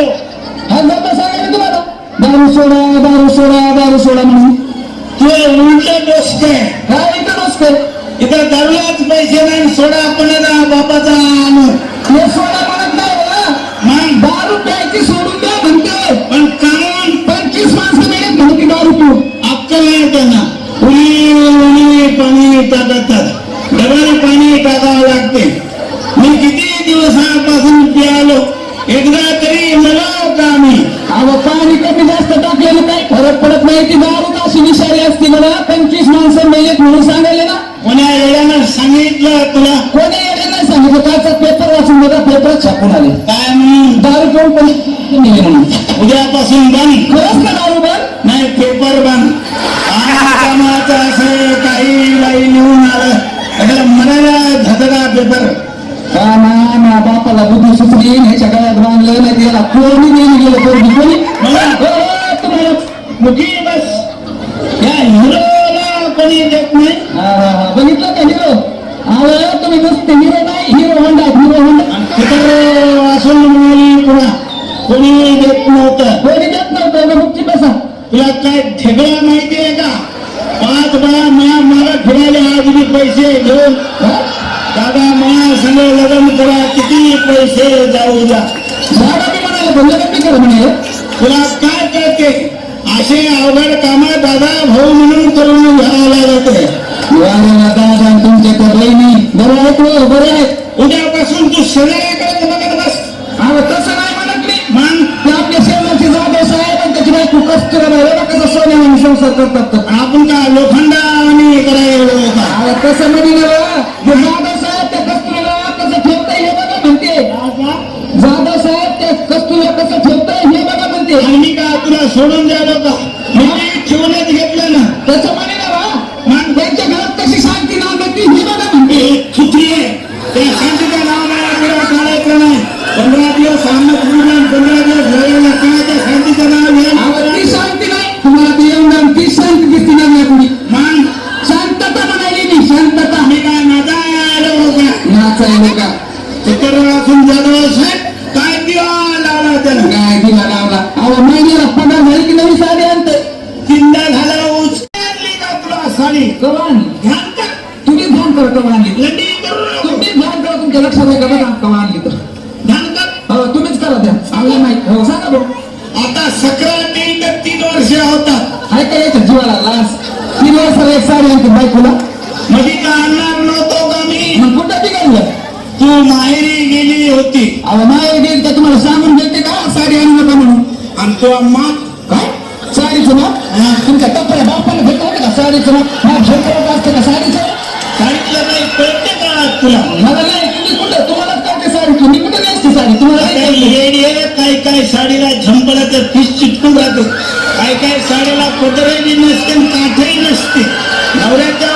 करायलो हा सांगायला तुम्हाला. दारू सोडा दारू सोडा दारू सोडा म्हणून. तुझे उलट डोसक आहे काय इथं नसतं इथं दारूलाच पैसे नाही सोडा आपण ना बापाचा आणू. हे सोडा म्हणत नाही. मग? दारू प्यायची सोडून द्या म्हणते. पण कानून पंचवीस माणसं मिळत म्हणते दारू तू अक्कल नाही त्यांना. उली उली पाणी टाकतात पाणी टाकावं लागते. मी किती दिवसापासून प्यालो. एकदा तरी का मी अहो पाणी कमी जास्त टाकल्यानं काही फरक पडत नाही. ती दारू अशी विषारी असते मला पंचवीस माणसं मिळत म्हणून सांगायले ना. कोण्या वेळानं सांगितलं तुला? कोणी येणे नाही सांगितलं? काचा पेपर वाचून बघा पेपर छापून आले. काय म्हणून? दारू कोणी म्हणून उद्यापासून बंद. खरंच का दारू बंद? नाही पेपर बंद. असं काही बाई निघून आलं. म्हणायला धडका पेपर ना बापाला बुद्धी सुचली ह्याच्या गळ्यात बांधलं नाही त्याला कोणी गेली गेलं कोणी? मला? हो, हो, या कोणी नाही. बघितलं का हिरो? अहो तुम्ही नुसते हिरो नाही हिरो होंडा हिरो होंडा. मिळाली पुन्हा कोणी देत नव्हतं. कोणी देत नव्हतं ना मुक्ती बसा. तुला काय ठेगळा माहितीये का? पाच माया मला फिरायला आज मी पैसे घेऊन? दादा माया संग लग्न करा किती पैसे जाऊ द्या. मी तुला काय कळते? असे अवघड काम दादा भाऊ म्हणून करून घ्यावं लागते वारे दादा तुमचे तर बहिणी बरं आहेत बरं आहेत उद्यापासून तू सगळ्याकडे बघत बस. अहो तसं नाही म्हणत मी. मान. आपल्या साहेब कसं करतात. आपण का लोखंडा आणि करायला तसं म्हणे ना मी का तुला सोडून द्यालो का मी ते ठेवण्यात घेतलं ना. तसं म्हणे ना बा. त्यांच्या घरात कशी शांती हे बघा म्हणते. ते चुकी आहे. त्या शांतीचं नाव नाही आपल्याला काढायचं नाही. पंधरा दिवस सामना पूर्ण पंधरा दिवस झालेला काय त्या शांतीचं नाव घ्या अहो ती शांती नाही. तुम्हाला ती येऊन ती शांती दिसती नाही मान. शांतता म्हणाली मी शांतता. मी काय का नाचायला का चित्र वाचून जाधव साहेब पगार झाली की नवी साडी आणते. चिंता झाला तुला साडी? कवान? ध्यान कर. तुम्ही ध्यान करा कवा आणली लंडी करू नको. तुम्ही ध्यान करा तुमच्या लक्षात आहे का बघा कवा आणली तर ध्यान कर. हो तुम्हीच करा ध्यान. आम्हाला माहीत. हो सांगा भाऊ आता सक्रात तर तीन वर्ष होतात. आहे का याच्या जीवाला लास तीन वर्षाला एक साडी आणते बायकोला मध्ये का आणणार नव्हतो का मी? मग कुठं बिघडलं तू माहेरी गेली होती. अहो माहेर गेली तर तुम्हाला सांगून देते का? साडी आणू नका म्हणून. आणि तो अम्मा काय साडीचं नाव तुमच्या कपड्या बापाला भेटलं होतं का साडी नाव हा झोपडं असतं का साडीचं सांगितलं नाही कळते का तुला मला नाही तुम्ही कुठं तुम्हाला काय साडी तुम्ही कुठे नेसते साडी तुम्हाला काय काय साडीला झंपडाचं फिश चिटकून राहतो काय काय साडीला पदरही नसते आणि काठही नसते नवऱ्याच्या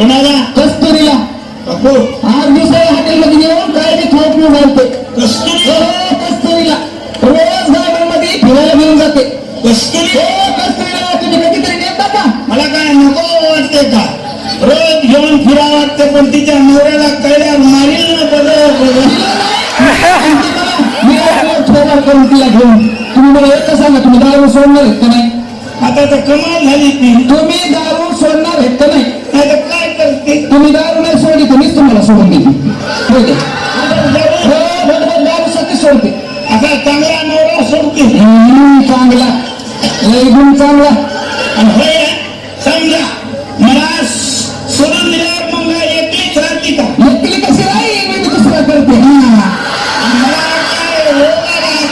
कोणाला? कस्तुरीला. आठ दिवसाला हॉटेलमध्ये येऊन काय ते थोप घेऊन घालते कस्तुरी. हो कस्तुरीला. रोज गार्डनमध्ये फिरायला घेऊन जाते. कस्तुरी. हो कस्तुरीला तुम्ही कधीतरी नेता का? मला काय नको वाटते का? रोज घेऊन फिरा वाटते पण तिच्या नवऱ्याला कळल्या मारील ना मी आज करून तिला घेऊन. तुम्ही मला एकच सांगा तुम्ही दारू सोडणार आहेत का नाही? आता तर कमाल झाली ती. तुम्ही दारू सोडणार आहेत का नाही नाही तर काय करते तुम्ही दारू नाही सोडली? तर मीच तुम्हाला सोडून? आता जरूर हो बरोबर दारू साठी सोडते. असा चांगला नवरा सोडते. चांगला. लय गुण चांगला. आणि होय समजा मला सोडून दिल्यावर मग एकलीच राहते का? नक्की कशी राहील? मी दुसरा करते. हा.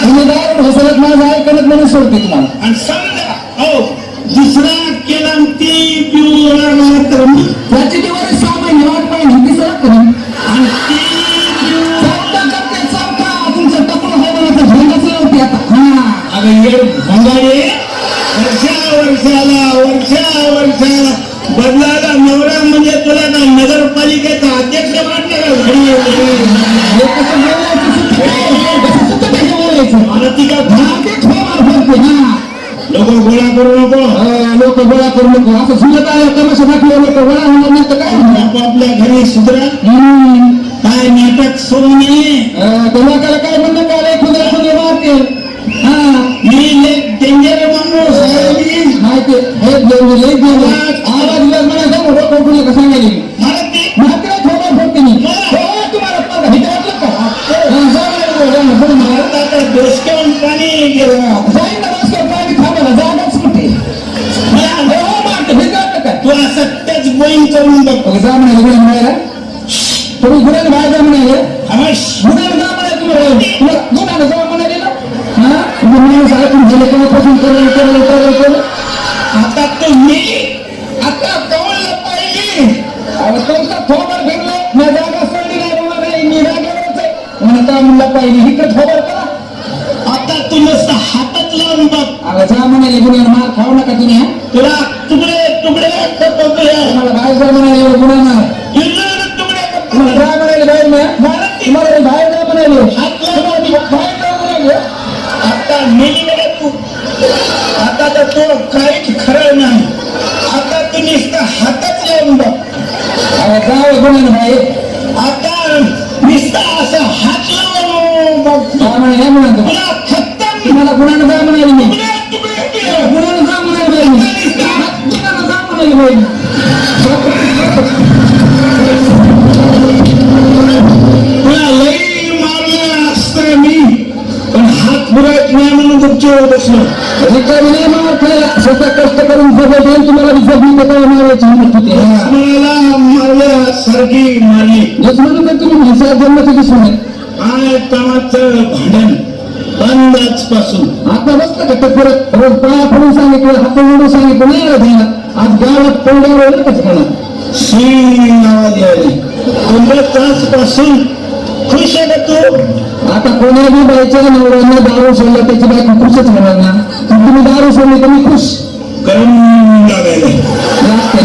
तुम्ही दारू ढोसलत माझं ऐकणत म्हणून सोडते तुम्हाला. आणि समजा हो दुसरा केला ती पिऊ लागला तर त्याची नाही. कसं सुद्धा नाही बोलायचं. मला ती का हा, ते ठोमार बोलते, हा. लोक गोळा करू नको लोक गोळा करू नको असं सुरत आलं तमाशा दाखवलं लोक गोळा होणार नाही तर काय होणार? आपापल्या घरी सुधरा हम्म. काय नाटक सुरू नाही अं, त्या लोकाला काय म्हणणं काय रे खुदे खुदे मारते हा मी डेंजर माणूस. माहिती हे लई देव आवाज दिला मला जाऊ डोकं उठलं का सांगायला. मात्र थोडं फोडते मी. हो, तुम्हाला वाटलं का? डोसक्यावरून पाणी गेलं. जाईन ना रस्त्यावर पाणी थांबायला, जागाच कुठे? तू असं त्याच बोईंग करून बघ. जा म्हणाले. तुम्ही गुन्ह्याला बाहेर जा म्हणाले गुन्ह्याला जा म्हणाले तुम्ही. गुन्ह्याला जा केलं केलं आता तू मी आता कवळलं पाहिजे. अहो, तुमचा थोबर फिरलं मी जागा सोडली नाही बाबा नाही मी जागेवरच आहे म्हणून का म्हणलं पाहिजे इकडे थोबर करा. आता तू नुसतं हातात लावून बघ. अगं जा म्हणाले गुन्ह्याला मार खाऊ नका तुम्ही तुला तुकडे तुकडे कपवतोय तुम्हाला बाहेर गुन्ह्याला बाहेर आता नुसतं असं हात लावून म्हणाले म्हणा जा म्हणाले मी. तुकडे तुकडे केले. गुन्ह्याला जा म्हणाले मी. गुन्ह्याला जा म्हणाले बाहेर मी. तुला लई मारलं असतं मी पण हात बुरायत नाही म्हणून गुपचूप बसलो रिकामी नाही मार खायला? स्वतः कष्ट करून तुम्हाला काय हिंमत होती. हा. मला मारल्या सारखी म्हणून तर तुम्ही म्हैसाळ जन्माची दिसून काय कामाचं भांडण बंद आजपासून आता बसलं का परत रोज पाया पडून सांगितलं हात जोडून सांगितलं नाही ध्यानात. आज गावात तोंडावर कसं खाणार शी आवाज यायली. पंधरा तासपासून खुश आहे का तू? आता कोणाही बाईच्या नवऱ्यानं दारू सोडला त्याची बायको खुशच होणार ना. तुम्ही दारू सोडली तर मी खुश. गरम लागायला